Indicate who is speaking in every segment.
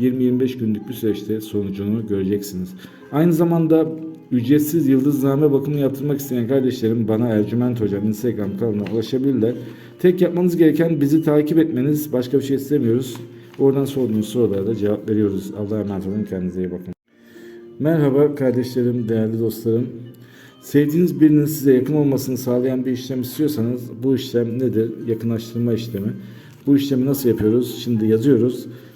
Speaker 1: 20-25 günlük bir süreçte sonucunu göreceksiniz. Aynı zamanda ücretsiz yıldızname bakımı yaptırmak isteyen kardeşlerim bana Ercüment Hocam Instagram kanalına ulaşabilirler. Tek yapmanız gereken bizi takip etmeniz. Başka bir şey istemiyoruz. Oradan sorduğunuz sorulara da cevap veriyoruz. Allah'a emanet olun. Kendinize iyi bakın. Merhaba kardeşlerim, değerli dostlarım. Sevdiğiniz birinin size yakın olmasını sağlayan bir işlem istiyorsanız bu işlem nedir? Yakınlaştırma işlemi. Bu işlemi nasıl yapıyoruz? Şimdi yazıyoruz.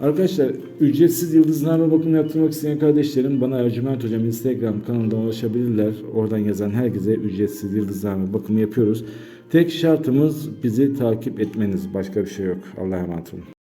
Speaker 1: Arkadaşlar ücretsiz yıldızname bakımı yaptırmak isteyen kardeşlerim bana Ercüment Hocam Instagram kanalından ulaşabilirler. Oradan yazan herkese ücretsiz yıldızname bakımı yapıyoruz. Tek şartımız bizi takip etmeniz. Başka bir şey yok. Allah'a emanet olun.